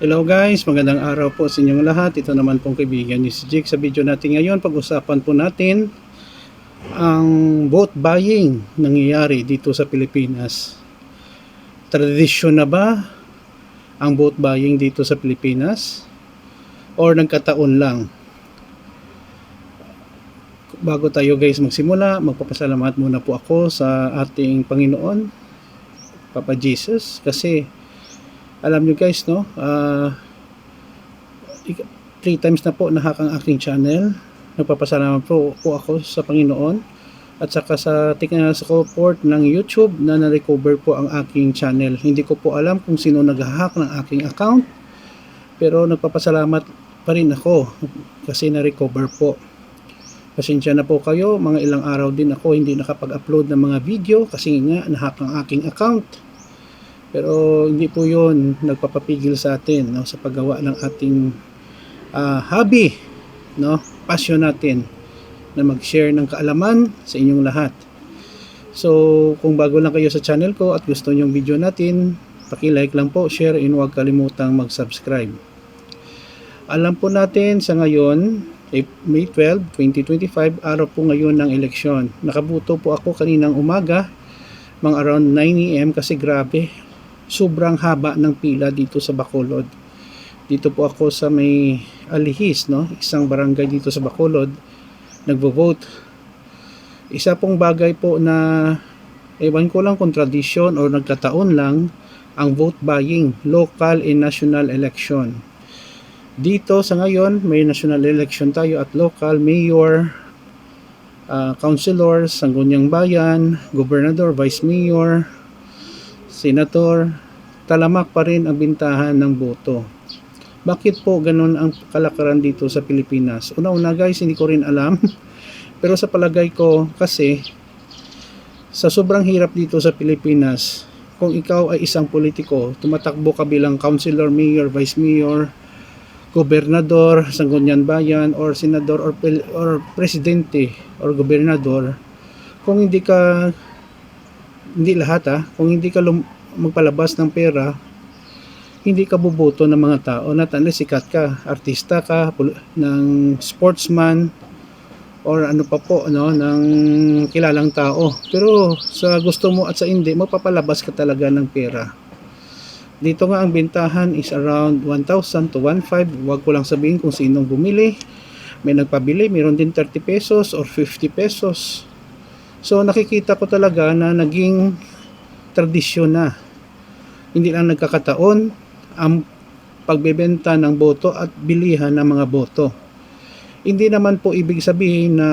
Hello guys, magandang araw po sa inyong lahat. Ito naman pong kaibigan ni si Jake. Sa video natin ngayon, pag-usapan po natin ang boat buying nangyayari dito sa Pilipinas. Tradisyon na ba ang boat buying dito sa Pilipinas? Or nagkataon lang? Bago tayo guys magsimula, magpapasalamat muna po ako sa ating Panginoon, Papa Jesus, kasi alam nyo guys no? Ah ik- three times na po nahak ang aking channel. Nagpapasalamat po, po ako sa Panginoon. At saka sa tingnan sa support ng YouTube na na-recover po ang aking channel. Hindi ko po alam kung sino nag-hack ng aking account pero nagpapasalamat pa rin ako kasi na-recover po. Pasensya na po kayo. Mga ilang araw din ako hindi nakapag-upload ng mga video kasi nga nahack ang aking account pero hindi po yun nagpapapigil sa atin no, sa paggawa ng ating ah, hobby, no, passion natin na mag-share ng kaalaman sa inyong lahat. So, kung bago lang kayo sa channel ko at gusto nyong video natin, paki-like lang po, share, and huwag kalimutang mag-subscribe. Alam po natin sa ngayon, eh, May 12, 2025, araw po ngayon ng eleksyon. Nakabuto po ako kaninang umaga, mga around 9 a.m. kasi grabe, sobrang haba ng pila dito sa Bacolod. Dito po ako sa may Alihis, no? Isang barangay dito sa Bacolod. Nagvo-vote. Isa pong bagay po na ewan ko lang kung tradisyon o nagkataon lang ang vote buying, local and national election. Dito sa ngayon, may national election tayo at local, mayor, uh, councilors, sangguniang bayan, gobernador, vice mayor, senator, talamak pa rin ang bintahan ng boto. Bakit po ganun ang kalakaran dito sa Pilipinas? Una-una guys, hindi ko rin alam. Pero sa palagay ko kasi sa sobrang hirap dito sa Pilipinas, kung ikaw ay isang politiko, tumatakbo ka bilang councilor, mayor, vice mayor, gobernador, sangguniang bayan, or senador, or, or presidente, or gobernador, kung hindi ka hindi lahat ha, kung hindi ka magpalabas ng pera, hindi ka buboto ng mga tao na tanda sikat ka, artista ka, ng sportsman, or ano pa po, no, ng kilalang tao. Pero sa gusto mo at sa hindi, magpapalabas ka talaga ng pera. Dito nga ang bintahan is around 1,000 to 1,500. Huwag ko lang sabihin kung sinong bumili. May nagpabili, mayroon din 30 pesos or 50 pesos. So nakikita ko talaga na naging tradisyon na. Hindi lang nagkakataon ang pagbebenta ng boto at bilihan ng mga boto. Hindi naman po ibig sabihin na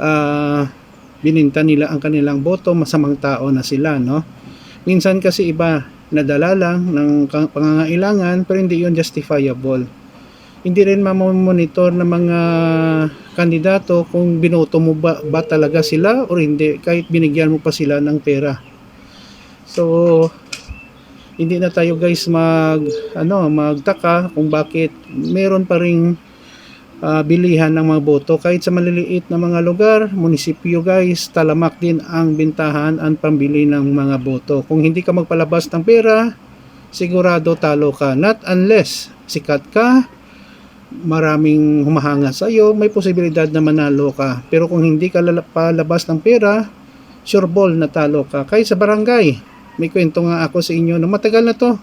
ah, bininta nila ang kanilang boto, masamang tao na sila, no? Minsan kasi iba, nadala lang ng pangangailangan pero hindi yun justifiable. Hindi rin mamonitor ng mga kandidato kung binoto mo ba, ba talaga sila o hindi kahit binigyan mo pa sila ng pera. So hindi na tayo guys mag ano magtaka kung bakit meron pa ring ah, bilihan ng mga boto kahit sa maliliit na mga lugar, munisipyo guys, talamak din ang bintahan ang pambili ng mga boto. Kung hindi ka magpalabas ng pera, sigurado talo ka. Not unless sikat ka, maraming humahanga sa iyo, may posibilidad na manalo ka. Pero kung hindi ka palabas ng pera, sure ball na talo ka. Kahit sa barangay, may kwento nga ako sa inyo na matagal na to.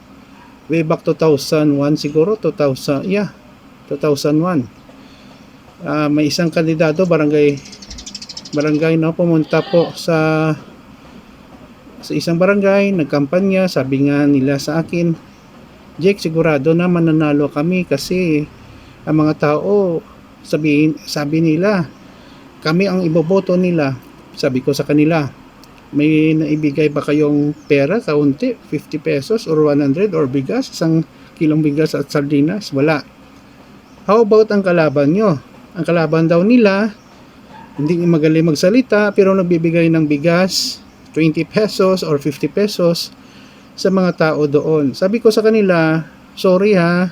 Way back 2001 siguro, 2000, yeah, 2001. Ah, may isang kandidato, barangay, barangay no, pumunta po sa sa isang barangay, nagkampanya, sabi nga nila sa akin, Jake, sigurado na mananalo kami kasi ang mga tao, sabihin, sabi nila, kami ang iboboto nila. Sabi ko sa kanila, may naibigay ba kayong pera, kaunti, 50 pesos or 100 or bigas, isang kilong bigas at sardinas? Wala. How about ang kalaban nyo? Ang kalaban daw nila, hindi magaling magsalita, pero nagbibigay ng bigas, 20 pesos or 50 pesos sa mga tao doon. Sabi ko sa kanila, sorry ha,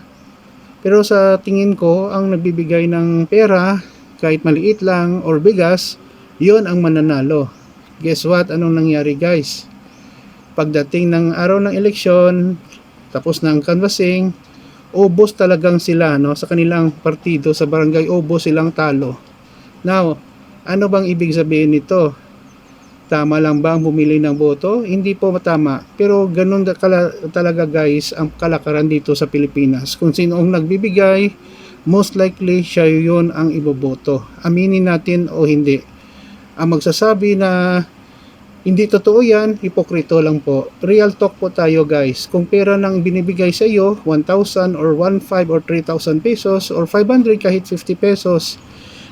pero sa tingin ko, ang nagbibigay ng pera, kahit maliit lang or bigas, yon ang mananalo. Guess what? Anong nangyari guys? Pagdating ng araw ng eleksyon, tapos na ang canvassing, ubos talagang sila no sa kanilang partido sa barangay ubos silang talo. Now, ano bang ibig sabihin nito? Tama lang ba ang bumili ng boto? Hindi po tama. Pero ganun talaga guys ang kalakaran dito sa Pilipinas. Kung sino ang nagbibigay, most likely siya yun ang iboboto. Aminin natin o hindi. Ang magsasabi na hindi totoo yan, hipokrito lang po. Real talk po tayo guys. Kung pera nang binibigay sa iyo, 1,000 or 1,500 or 3,000 pesos or 500 kahit 50 pesos,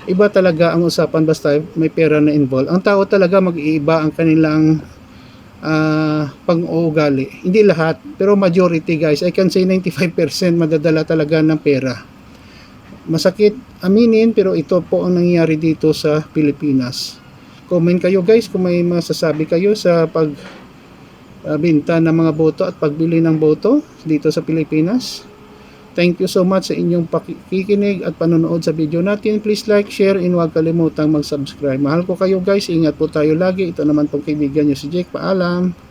iba talaga ang usapan basta may pera na involved. Ang tao talaga mag-iiba ang kanilang ah, pang-uugali. Hindi lahat, pero majority guys, I can say 95% madadala talaga ng pera. Masakit aminin, pero ito po ang nangyayari dito sa Pilipinas. Comment kayo guys kung may masasabi kayo sa pag ah, binta ng mga boto at pagbili ng boto dito sa Pilipinas. Thank you so much sa inyong pakikinig at panonood sa video natin. Please like, share, and huwag kalimutang mag-subscribe. Mahal ko kayo guys. Ingat po tayo lagi. Ito naman pong kaibigan nyo si Jake. Paalam.